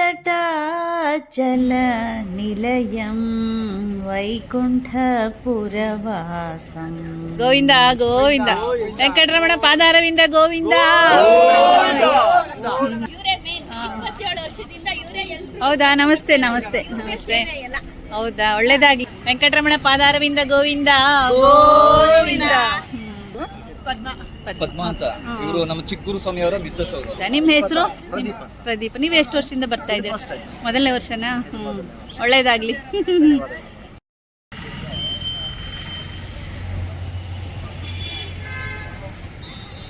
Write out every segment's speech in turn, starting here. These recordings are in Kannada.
వెంకటాచల నిలయం వైకుంఠపురవాసం గోవింద గోవింద వెంకటరమణ ಪಾದಾರವಿಂದ ಗೋವಿಂದ ಹೌದಾ ನಮಸ್ತೆ ನಮಸ್ತೆ ನಮಸ್ತೆ ಹೌದಾ ಒಳ್ಳೇದಾಗಿ ವೆಂಕಟರಮಣ ಪಾದಾರವಿಂದ ಗೋವಿಂದ ಗೋವಿಂದ ಪದ್ಮ ಅಂತ ಇವರು ನಮ್ಮ ಚಿಕ್ಕೂರು ಸ್ವಾಮಿಯವರ ಮಿಸ್ಸಸ್ ಅವರು. ನಿಮ್ಮ ಹೆಸರು? ಪ್ರದೀಪ್. ನೀವು ಎಷ್ಟು ವರ್ಷದಿಂದ ಬರ್ತಾ ಇದ್ದೀರಾ? ಮೊದಲನೇ ವರ್ಷನಾ? ಒಳ್ಳೇದಾಗ್ಲಿ.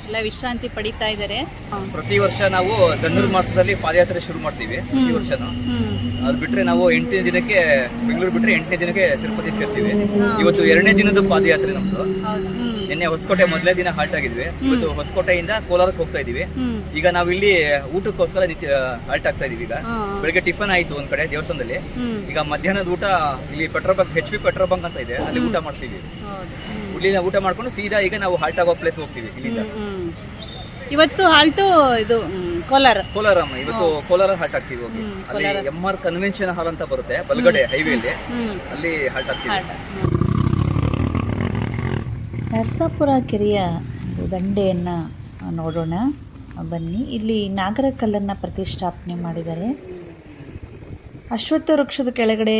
ಎಲ್ಲ ವಿಶ್ರಾಂತಿ ಪಡಿತಾ ಇದ್ದಾರೆ. ಪ್ರತಿ ವರ್ಷ ನಾವು ಧನುರ್ಮಾಸದಲ್ಲಿ ಪಾದಯಾತ್ರೆ ಶುರು ಮಾಡ್ತೀವಿ ಈ ವರ್ಷ ಅದು ಬಿಟ್ರೆ ನಾವು ಎಂಟನೇ ದಿನಕ್ಕೆ ಬೆಂಗಳೂರು ಬಿಟ್ರೆ ಎಂಟನೇ ದಿನಕ್ಕೆ ತಿರುಪತಿ ಸೇರ್ತೀವಿ. ಇವತ್ತು ಎರಡನೇ ದಿನದ ಪಾದಯಾತ್ರೆ ನಮ್ದು. ನಿನ್ನೆ ಹೊಸಕೋಟೆ ಮೊದಲನೇ ದಿನ ಹಾಲ್ಟ್ ಆಗಿದ್ವಿ. ಇವತ್ತು ಹೊಸಕೋಟೆಯಿಂದ ಕೋಲಾರಕ್ಕೆ ಹೋಗ್ತಾ ಇದೀವಿ. ಈಗ ನಾವು ಇಲ್ಲಿ ಊಟಕ್ಕೋಸ್ಕರ ಹಾಲ್ಟ್ ಆಗ್ತಾ ಇದೀವಿ ಈಗ. ಬೆಳಿಗ್ಗೆ ಟಿಫನ್ ಆಯ್ತು ಒಂದ್ ಕಡೆ ದೇವಸ್ಥಾನದಲ್ಲಿ. ಈಗ ಮಧ್ಯಾಹ್ನದ ಊಟ ಇಲ್ಲಿ petrol bunk H P petrol bunk ಅಂತ ಇದೆ. ಅಲ್ಲಿ ಊಟ ಮಾಡ್ತೀವಿ. ಹೌದು. ಇಲ್ಲಿಂದ ಊಟ ಮಾಡ್ಕೊಂಡು ಸೀದಾ ಈಗ ನಾವು ಹಾಲ್ಟ್ ಆಗೋ ಪ್ಲೇಸ್ ಹೋಗ್ತೀವಿ ಇಲ್ಲಿಂದ. ಇವತ್ತು ಹಾಲ್ಟು ಇದು ಕೋಲಾರ. ಕೋಲಾರಮ್ಮ ಇವತ್ತು ಕೋಲಾರ ಹಾಲ್ಟ್ ಆಗ್ತೀವಿ ಹೋಗಿ. ಅಲ್ಲಿ ಎಂ ಆರ್ ಕನ್ವೆನ್ಷನ್ ಹಾಲ್ ಅಂತ ಬರುತ್ತೆ ಬಲಗಡೆ ಹೈವೇಲಿ ಅಲ್ಲಿ. ಹಾಲ್ಟ್ ಆಗ್ತೀವಿ ನರಸಾಪುರ ಕೆರೆಯ ಒಂದು ದಂಡೆಯನ್ನು ನೋಡೋಣ. ಬನ್ನಿ. ಇಲ್ಲಿ ನಾಗರ ಕಲ್ಲನ್ನು ಪ್ರತಿಷ್ಠಾಪನೆ ಮಾಡಿದ್ದಾರೆ. ಅಶ್ವತ್ಥ ವೃಕ್ಷದ ಕೆಳಗಡೆ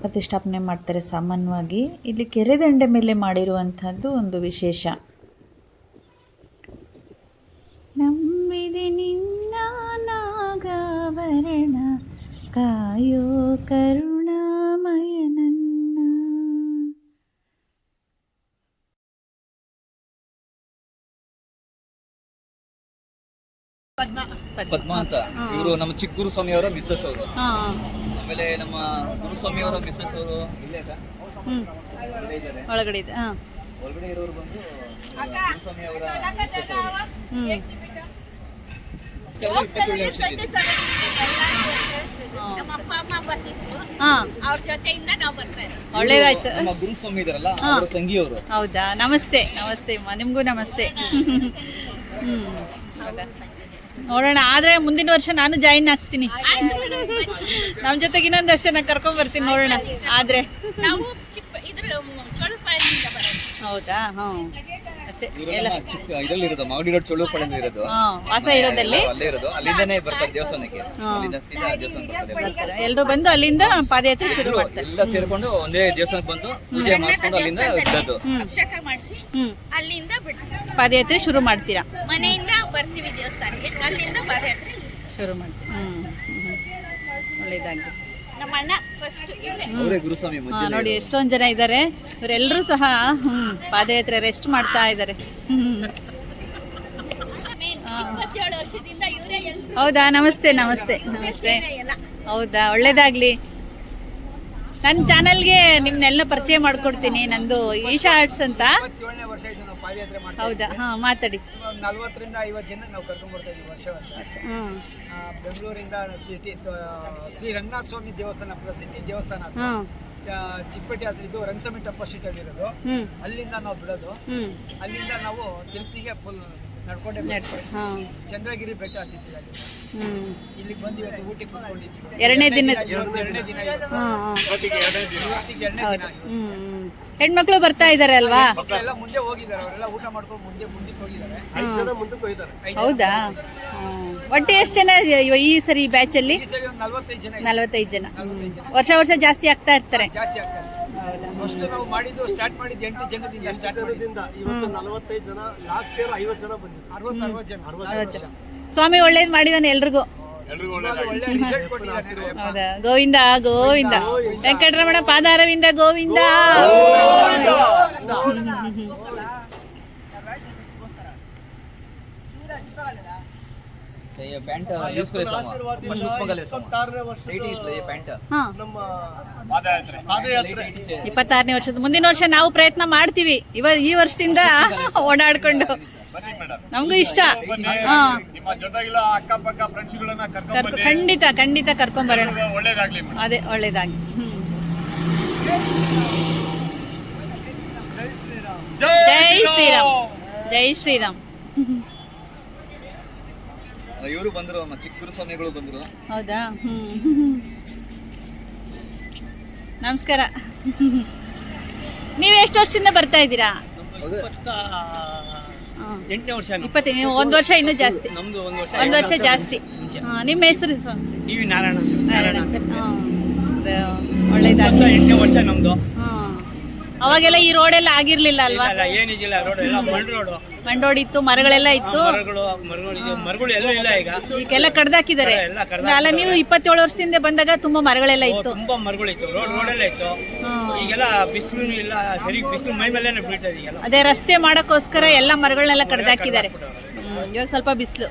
ಪ್ರತಿಷ್ಠಾಪನೆ ಮಾಡ್ತಾರೆ ಸಾಮಾನ್ಯವಾಗಿ. ಇಲ್ಲಿ ಕೆರೆ ದಂಡೆ ಮೇಲೆ ಮಾಡಿರುವಂಥದ್ದು ಒಂದು ವಿಶೇಷ. ನಂಬಿದೆ ನಿನ್ನ ನಾಗಾಭರಣ. ಕಾಯೋ ಕರುಣಾಮಯನನ್ನ ಪದ್ಮ. ಅಂತ. ಇವರು ನಮ್ಮ ಚಿಕ್ಕೂರು ಸ್ವಾಮಿಯವರ ಮಿಸ್ಸಸ್ ಅವರು. ಹಾಂ. ಆಮೇಲೆ ನಮ್ಮ ಗುರುಸ್ವಾಮಿಯವರ ಮಿಸ್ಸಸ್ ಅವರು ಇಲ್ಲೇ ಇಲ್ಲೇ ಇದ್ದಾರೆ. ಒಳಗಡೆ ಇದೆ. ಹಾಂ. ಒಳಗಡೆ ಇರೋರು ಬಂದು ಗುರುಸ್ವಾಮಿಯವರ ಮಿಸ್ಸಸ್ ಅವರು. ಹಾಂ ಅವ್ರ ಜೊತೆಯಿಂದ ನಾವು ಬರ್ತಾ ಇರೋದು ಒಳ್ಳೇದಾಯ್ತು. ನಮ್ಮ ಗುರುಸ್ವಾಮಿ ಇದಾರಲ್ಲ ತಂಗಿಯವರು. ಹೌದಾ? ನಮಸ್ತೆ ನಮಸ್ತೆ ಅಮ್ಮ. ನಿಮಗೂ ನಮಸ್ತೆ. ಹ್ಞೂ ಹೌದಾ? ನೋಡೋಣ ಆದ್ರೆ ಮುಂದಿನ ವರ್ಷ ನಾನು ಜಾಯಿನ್ ಆಗ್ತೀನಿ. ನಮ್ಮ ಜೊತೆಗೆ ಇನ್ನೊಂದು ವರ್ಷ ನಾ ಕರ್ಕೊಂಡ್ ಬರ್ತೀನಿ ನೋಡೋಣ. ಆದ್ರೆ. ಹೌದಾ? ಹ್ಞೂ ಮತ್ತೆ ಇವರು ಎಲ್ಲ ಇದರಲ್ಲಿ ಇರೋದು ಮಾಗಡಿ ರೋಡ್ ಚೋಳಪಾಳ್ಯದಲ್ಲಿ ಇರೋದು. ಹಾಂ ವಾಸ ಇರೋದಲ್ಲಿ? ಅಲ್ಲೇ ಇರೋದು. ಅಲ್ಲಿಂದನೇ ಬರ್ತಾರೆ ದೇವಸ್ಥಾನಕ್ಕೆ. ಅಲ್ಲಿಂದ ಸೀದಾ ದೇವಸ್ಥಾನಕ್ಕೆ ಬರ್ತಾರೆ ಬರ್ತಾರೆ. ಎಲ್ಲರೂ ಬಂದು ಅಲ್ಲಿಂದ ಪಾದಯಾತ್ರೆ ಶುರು ಮಾಡ್ತಾರೆ. ಎಲ್ಲ ಸೇರ್ಕೊಂಡು ಒಂದೇ ದೇವಸ್ಥಾನಕ್ಕೆ ಬಂದು ಪೂಜೆ ಮಾಡಿಸ್ಕೊಂಡು ಅಲ್ಲಿಂದ ಬಿಡೋದು ಅಭಿಷೇಕ ಮಾಡಿಸಿ ಅಲ್ಲಿಂದ ಬಿಡ್ತೀವಿ ಪಾದಯಾತ್ರೆ ಶುರು ಮಾಡ್ತೀರಾ? ಮನೆಯಿಂದ ಬರ್ತೀವಿ ದೇವಸ್ಥಾನಕ್ಕೆ. ಅಲ್ಲಿಂದ ಪಾದಯಾತ್ರೆ ಶುರು ಮಾಡ್ತೀವಿ. ಹ್ಞೂ ಒಳ್ಳೇದಾಗಲಿ. ನೋಡಿ ಎಷ್ಟೊಂದು ಜನ ಇದ್ದಾರೆ ಇವರೆಲ್ಲರೂ ಸಹ ಹ್ಮ್, ಪಾದಯಾತ್ರೆ ರೆಸ್ಟ್ ಮಾಡ್ತಾ ಇದ್ದಾರೆ ಹೌದಾ? ನಮಸ್ತೆ ನಮಸ್ತೆ ನಮಸ್ತೆ. ಹೌದಾ? ಒಳ್ಳೇದಾಗ್ಲಿ. ನನ್ನ ಚಾನಲ್ಗೆ ನಿಮ್ನೆಲ್ಲ ಪರಿಚಯ ಮಾಡ್ಕೊಡ್ತೀನಿ ನಂದು ಈಶಾ ಆರ್ಟ್ಸ್ ಅಂತ. ಹೌದಾ? ಹಾ ಮಾತಾಡಿ. ಬೆಂಗಳೂರಿಂದ ಸಿಟಿ ಶ್ರೀ ರಂಗನಾಥ ಸ್ವಾಮಿ ದೇವಸ್ಥಾನ ಪ್ರಸಿದ್ಧಿ ದೇವಸ್ಥಾನ ಅದು. ಹ್ಮ್. ಚ- ಚಿಕ್ಕಪೇಟೆ ಹತ್ರ ಇದು ರಂಗಸಮಿ ಆಗಿರೋದು ಸ್ಟ್ರೀಟ್ ಅಲ್ಲಿ ಇರೋದು ಹ್ಮ್. ಅಲ್ಲಿಂದ ನಾವು ಬಿಡೋದು. ಅಲ್ಲಿಂದ ನಾವು ತಿರುಪತಿಗೆ ಫುಲ್ ನಡ್ಕೊಂಡೇ ಬರ್ತೀವಿ. ಹಾ. ಚಂದ್ರಗಿರಿ ಬೆಟ್ಟ ಹತ್ತಿದ್ದೀವಿ ಅಲ್ಲಿಂದ ಇಲ್ಲಿಗೆ ಬಂದು ಇವತ್ತು ಊಟಕ್ಕೆ ಕುತ್ಕೊಂಡಿದ್ದೀವಿ ಎರಡನೇ ದಿನ ಎರಡನೇ ದಿನ ಇವತ್ತು. ಹಾ ಹಾ. ಇವತ್ತಿಗೆ ಎರಡನೇ ದಿನ. ಇವತ್ತಿಗೆ ಎರಡನೇ ದಿನ ಹ್ಮ್ ಹ್ಮ್. ಹೆಣ್ಮಕ್ಳು ಬರ್ತಾ ಇದ್ದಾರೆ ಅಲ್ವಾ? ಎಲ್ಲ ಮುಂದೆ ಹೋಗಿದ್ದಾರೆ ಅವರೆಲ್ಲ ಊಟ ಮಾಡ್ಕೊಂಡು ಮುಂದೆ ಮುಂದಕ್ಕೆ ಹೋಗಿದ್ದಾರೆ. ಐದು ಹೌದಾ. ಒಟ್ಟು ಎಷ್ಟು ಜನ ಇವ- ಈ ಸರಿ ಬ್ಯಾಚ್ ಅಲ್ಲಿ? ಈ ಒಂದು ನಲ್ವತ್ತೈದು ಜನ. ನಲವತ್ತೈದು ಜನ. ಜನ. ವರ್ಷ ವರ್ಷ ಜಾಸ್ತಿ ಆಗ್ತಾ ಇರ್ತಾರೆ. ಜಾಸ್ತಿ ಆಗ್ತಾರೆ ಫಸ್ಟ್ ನಾವು ಮಾಡಿದ್ದು ಸ್ಟಾರ್ಟ್ ಮಾಡಿದ್ದು ಎಂಟು ಜನದಿಂದ ಸ್ಟಾರ್ಟ್ ಇವತ್ತು ನಲವತ್ತೈದು ಜನ ಲಾಸ್ಟ್ ಇಯರ್ ಐವತ್ತು ಜನ ಬಂದಿದ್ರು. ಅರವತ್ತು ಅರವತ್ತು ಜನ. ಅರವತ್ತು ಜನ. ಸ್ವಾಮಿ ಒಳ್ಳೇದ್ ಮಾಡಿದಾನೆ ಎಲ್ರಿಗೂ. ಹೌದಾ? ಗೋವಿಂದ ಗೋವಿಂದ. ವೆಂಕಟರಮಣ ಪಾದಾರವಿಂದ ಗೋವಿಂದ. ये पैंट यूज करे सामा ಆಶೀರ್ವಾದದಿಂದ ಮಗಲೇ ಸಾಮ ಇಪ್ಪತ್ತಾರನೇ ವರ್ಷದ ರೈಟ್ ಇದೆ ಈ ಪ್ಯಾಂಟ್ ಹಾ ನಮ್ಮ ಪಾದಯಾತ್ರೆ ಇಪ್ಪತ್ತಾರನೇ ವರ್ಷದ ಮುಂದಿನ ವರ್ಷ ನಾವು ಪ್ರಯತ್ನ ಮಾಡ್ತೀವಿ ಇವ ಈ ವರ್ಷದಿಂದ ಓಡಾಡ್ಕೊಂಡು ನಮಗೂ ಇಷ್ಟ ಹಾ ನಿಮ್ಮ ಜೊತೆಗಿಲ್ಲ ಅಕ್ಕಪಕ್ಕ ಫ್ರೆಂಡ್ಸ್ಗಳನ್ನ ಕರ್ಕೊಂಡು ಕರ್ಕೊ ಖಂಡಿತ ಖಂಡಿತ ಕರ್ಕೊಂಡ್ ಬರೋಣ ಒಳ್ಳೇದಾಗ್ಲಿ ಅದೇ ಒಳ್ಳೇದಾಗಿ ಹ್ಮ್ ಜೈ ಶ್ರೀರಾಮ್ ಜೈ ಶ್ರೀರಾಮ್ ಜೈ ಶ್ರೀರಾಮ್ ಇವರು ಬಂದರು ಚಿಕ್ಕ ಗುರುಸ್ವಾಮಿಗಳು ಬಂದರು. ಹೌದಾ? ನಮಸ್ಕಾರ. ನೀವು ಎಷ್ಟು ವರ್ಷದಿಂದ ಬರ್ತಾ ಇದ್ದೀರಾ. ಎಂಟನೇ ವರ್ಷ ಇಪ್ಪತ್ತು ಒಂದು ವರ್ಷ ಇನ್ನೂ ಜಾಸ್ತಿ. ನಮ್ದು ಒಂದು ವರ್ಷ ಒಂದು ವರ್ಷ ಜಾಸ್ತಿ. ಹಾಂ ನಿಮ್ಮ ಹೆಸರು ಸ್ವಾಮಿ? ಟಿ ವಿ ನಾರಾಯಣ ನಾರಾಯಣ ಹಾಂ ಒಳ್ಳೇದಾಗಲಿ. ಎಂಟನೇ ವರ್ಷ ನಮ್ದು. ಹಾಂ. ಅವಾಗೆಲ್ಲ ಈ ರೋಡ್ ಎಲ್ಲ ಆಗಿರ್ಲಿಲ್ಲ ಅಲ್ವಾ? ಇಲ್ಲ ಏನಿದಿಲ್ಲ ರೋಡ್ ಎಲ್ಲ ಮಣ್ಣು ರೋಡು ಮಂಡೋಡಿತ್ತು ಮರಗಳೆಲ್ಲ ಇತ್ತು. ಮರಗಳು ಮರಗಳು ಇದು ಮರಗಳು ಎಲ್ಲೂ ಇಲ್ಲ ಈಗ. ಈಗೆಲ್ಲ ಕಡ್ದಾಕಿದ್ದಾರೆ. ಎಲ್ಲ ಕಡ್ದಾಕಿದ್ದಾರೆ. ಅಲ್ಲ ನೀವು ಇಪ್ಪತ್ತೇಳು ವರ್ಷದಿಂದ ಬಂದಾಗ ತುಂಬಾ ಮರಗಳೆಲ್ಲ ಇತ್ತು. ತುಂಬಾ ಮರಗಳು ಇತ್ತು. ರೋಡ್ ರೋಡೆಲ್ಲ ಇತ್ತು. ಹ್ಮ್. ಈಗೆಲ್ಲ ಬಿಸಿಲು ಇಲ್ಲ ಸರಿ ಬಿಸಿಲು ಮೈ ಮೇಲೆ ಬೀಳ್ತದೆ ಈಗೆಲ್ಲ. ಅದೇ ರಸ್ತೆ ಮಾಡಕ್ಕೋಸ್ಕರ ಎಲ್ಲ ಮರಗಳನ್ನೆಲ್ಲ ಕಡ್ದಾಕಿದ್ದಾರೆ. ಹ್ಮ್, ಇವಾಗ ಸ್ವಲ್ಪ ಬಿಸಿಲು.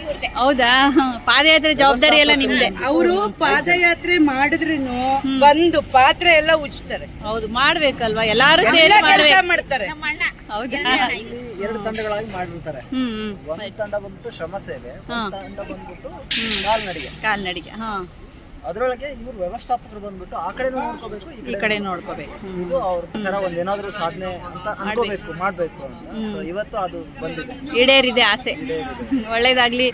ಇವ್ರದೇ. ಹೌದಾ. ಪಾದಯಾತ್ರೆ ಜವಾಬ್ದಾರಿ ಎಲ್ಲ ನಿಮ್ದೆ. ಅವರು ಪಾದಯಾತ್ರೆ ಮಾಡಿದ್ರು ಬಂದು ಪಾತ್ರೆ ಎಲ್ಲ ಉಜ್ತಾರೆ. ಹೌದು ಮಾಡ್ಬೇಕಲ್ವಾ? ಎಲ್ಲಾರು ಸೇರಿ ಮಾಡ್ತಾರೆ. ನಮ್ಮ ಅಣ್ಣ. ಹೌದಾ? ಎರಡು ತಂಡಗಳಾಗಿ ಮಾಡಿರ್ತಾರೆ. ಹ್ಮ್ ಹ್ಮ್. ಒಂದು ತಂಡ ಬಂದ್ಬಿಟ್ಟು ಶ್ರಮ ಸೇವೆ ಒಂದು ತಂಡ ಬಂದ್ಬಿಟ್ಟು ಕಾಲ್ನಡಿಗೆ. ಕಾಲ್ನಡಿಗೆ ಹಾ. ಅದ್ರೊಳಗೆ ಇವ್ರು ವ್ಯವಸ್ಥಾಪಕರು ಬಂದ್ಬಿಟ್ಟು ಆ ಕಡೆ ನೋಡ್ಕೋಬೇಕು ಈ ಕಡೆ ನೋಡ್ಕೋಬೇಕು. ಇದು ಅವ್ರ ತರ ಒಂದ್ ಏನಾದ್ರು ಸಾಧನೆ ಅಂತ ಅನ್ಕೋಬೇಕು ಮಾಡ್ಬೇಕು ಅಂತ. ಸೊ ಇವತ್ತು ಅದು ಬಂದಿದೆ. ಈಡೇರಿದೆ ಆಸೆ. ಒಳ್ಳೇದಾಗ್ಲಿ.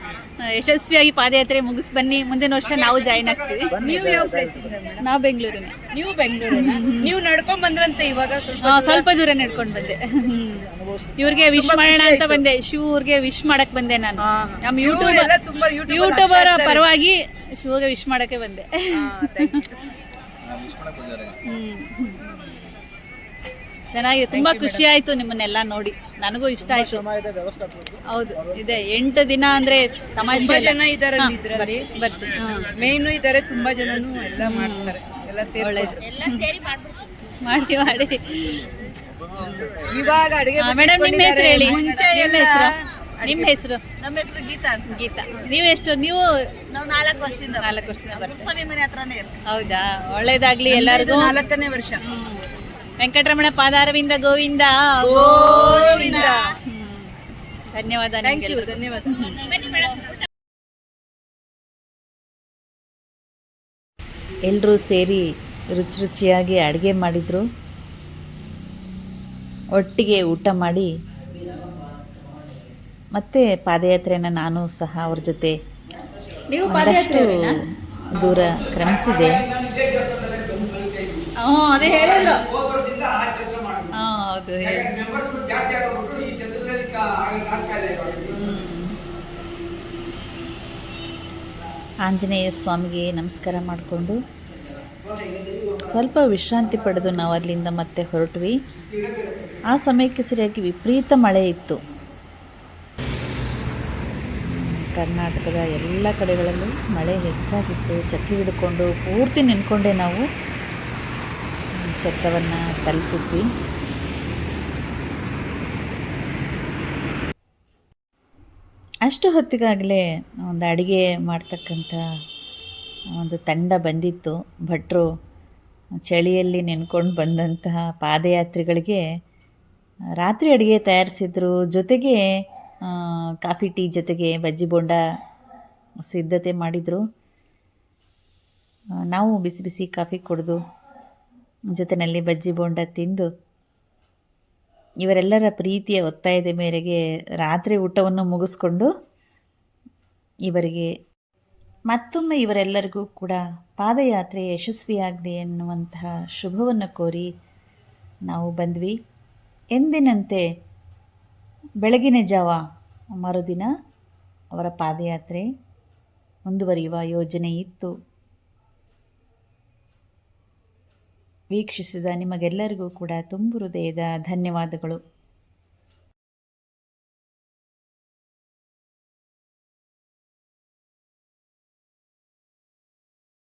ಯಶಸ್ವಿಯಾಗಿ ಪಾದಯಾತ್ರೆ ಮುಗಿಸ್ ಬನ್ನಿ ಮುಂದಿನ ವರ್ಷ ನಾವು ಜಾಯಿನ್ ಆಗ್ತೀವಿ. ನೀವು ಯಾವ ಪ್ಲೇಸ್ ನಾವು ಬೆಂಗಳೂರಿನೇ ನೀವು ಬೆಂಗಳೂರು ನೀವು ನಡ್ಕೊಂಡ್ ಬಂದ್ರಂತೆ ಇವಾಗ ಸ್ವಲ್ಪ ಸ್ವಲ್ಪ ದೂರ ನಡ್ಕೊಂಡು ಬಂದೆ. ಇವ್ರಿಗೆ ವಿಶ್ ಮಾಡೋಣ ಅಂತ ಬಂದೆ. ಶಿವರ್ಗೆ ವಿಶ್ ಮಾಡಕ್ ಬಂದೆ ನಾನು. ನಮ್ಮ ಯೂಟ್ಯೂಬ್ ಯೂಟ್ಯೂಬರ್ ಪರವಾಗಿ ಶಿವಗೆ ವಿಶ್ ಮಾಡಕ್ಕೆ ಬಂದೆ. ಹ್ಮ್. ಚೆನ್ನಾಗಿದೆ. ತುಂಬಾ ಖುಷಿ ಆಯ್ತು ನಿಮ್ಮನ್ನೆಲ್ಲ ನೋಡಿ. ನನಗೂ ಇಷ್ಟ ಆಯ್ತು. ಹೌದು. ಇದೆ. ಎಂಟು ದಿನ ಅಂದ್ರೆ ತಮಾಷೆ ತುಂಬಾ. ಜನ ಇದಾರೆ ಹಾ, ಇದ್ರಲ್ಲಿ. ಬರ್ತೀನಿ. ಹ್ಮ್. ಮೇಯ್ನು ಇದಾರೆ ತುಂಬಾ ಜನನು ಎಲ್ಲ ಮಾಡ್ತಾರೆ. ಎಲ್ಲ ಸೇರಿ ಒಳ್ಳೇದು. ಎಲ್ಲ ಸೇರಿ ಮಾಡ್ಬಿಡ್ತು ಮಾಡಿ ಮಾಡಿ. ಇವಾಗ ಅಡಿಗೆ ಮೇಡಮ್ ನಿಮ್ಮ ಹೆಸರು ಹೇಳಿ. ಮುಂಚೆ ನಿಮ್ಮ ಎಲ್ಲ ಹೆಸರು? ನಿಮ್ಮ ಹೆಸರು? ನಮ್ಮ ಹೆಸರು ಗೀತಾ ಅಂತ. ಗೀತಾ. ನೀವು ಎಷ್ಟು ನೀವು ನಾವು ನಾಲ್ಕು ವರ್ಷದಿಂದ ನಾಲ್ಕು ವರ್ಷದಿಂದ ಸ್ವಾಮಿ ಮನೆ ಹತ್ರನೇ ಇರ್ತೀವಿ. ಹೌದಾ? ಒಳ್ಳೇದಾಗ್ಲಿ ಎಲ್ಲರಿಗೂ ನಾಲ್ಕನೇ ವರ್ಷ. ವೆಂಕಟರಮಣ ಪಾದಾರವಿಂದ ಗೋವಿಂದ. ಗೋವಿಂದ. ಧನ್ಯವಾದ ಥ್ಯಾಂಕ್ ಯು ಧನ್ಯವಾದ. ಮೇಡಮ್ ಎಲ್ಲರೂ ಸೇರಿ ರುಚಿ ರುಚಿಯಾಗಿ ಅಡುಗೆ ಮಾಡಿದರು. ಒಟ್ಟಿಗೆ ಊಟ ಮಾಡಿ ಮತ್ತೆ ಪಾದಯಾತ್ರೆನ ನಾನು ಸಹ ಅವ್ರ ಜೊತೆ ಒಂದಷ್ಟು ದೂರ ಕ್ರಮಿಸಿದೆ. ಅದೇ ಹೇಳಿದ್ರು. ಹೌದು ಆಂಜನೇಯ ಸ್ವಾಮಿಗೆ ನಮಸ್ಕಾರ ಮಾಡಿಕೊಂಡು ಸ್ವಲ್ಪ ವಿಶ್ರಾಂತಿ ಪಡೆದು ನಾವು ಅಲ್ಲಿಂದ ಮತ್ತೆ ಹೊರಟ್ವಿ. ಆ ಸಮಯಕ್ಕೆ ಸರಿಯಾಗಿ ವಿಪರೀತ ಮಳೆ ಇತ್ತು. ಕರ್ನಾಟಕದ ಎಲ್ಲ ಕಡೆಗಳಲ್ಲೂ ಮಳೆ ಹೆಚ್ಚಾಗಿತ್ತು. ಛತ್ರಿ ಹಿಡ್ಕೊಂಡು ಪೂರ್ತಿ ನೆನ್ಕೊಂಡೆ ನಾವು. ಛತ್ರವನ್ನು ತಲುಪಿದ್ವಿ. ಅಷ್ಟು ಹೊತ್ತಿಗಾಗಲೇ ಒಂದು ಅಡುಗೆ ಮಾಡ್ತಕ್ಕಂಥ ಒಂದು ತಂಡ ಬಂದಿತ್ತು. ಭಟ್ರು ಚಳಿಯಲ್ಲಿ ನೆನ್ಕೊಂಡು ಬಂದಂತಹ ಪಾದಯಾತ್ರಿಗಳಿಗೆ ರಾತ್ರಿ ಅಡುಗೆ ತಯಾರಿಸಿದ್ರು. ಜೊತೆಗೆ ಕಾಫಿ, ಟೀ ಜೊತೆಗೆ ಬಜ್ಜಿ ಬೋಂಡ ಸಿದ್ಧತೆ ಮಾಡಿದರು. ನಾವು ಬಿಸಿ ಬಿಸಿ ಕಾಫಿ ಕುಡಿದು ಜೊತೆಯಲ್ಲಿ ಬಜ್ಜಿ ಬೋಂಡ ತಿಂದು ಇವರೆಲ್ಲರ ಪ್ರೀತಿಯ ಒತ್ತಾಯದ ಮೇರೆಗೆ ರಾತ್ರಿ ಊಟವನ್ನು ಮುಗಿಸ್ಕೊಂಡು ಇವರಿಗೆ ಮತ್ತೊಮ್ಮೆ ಇವರೆಲ್ಲರಿಗೂ ಕೂಡ ಪಾದಯಾತ್ರೆ ಯಶಸ್ವಿಯಾಗಲಿ ಎನ್ನುವಂತಹ ಶುಭವನ್ನು ಕೋರಿ ನಾವು ಬಂದ್ವಿ. ಎಂದಿನಂತೆ ಬೆಳಗಿನ ಜಾವ ಮರುದಿನ ಅವರ ಪಾದಯಾತ್ರೆ ಮುಂದುವರಿಯುವ ಯೋಜನೆ ಇತ್ತು. ವೀಕ್ಷಿಸಿದ ನಿಮಗೆಲ್ಲರಿಗೂ ಕೂಡ ತುಂಬು ಹೃದಯದ ಧನ್ಯವಾದಗಳು.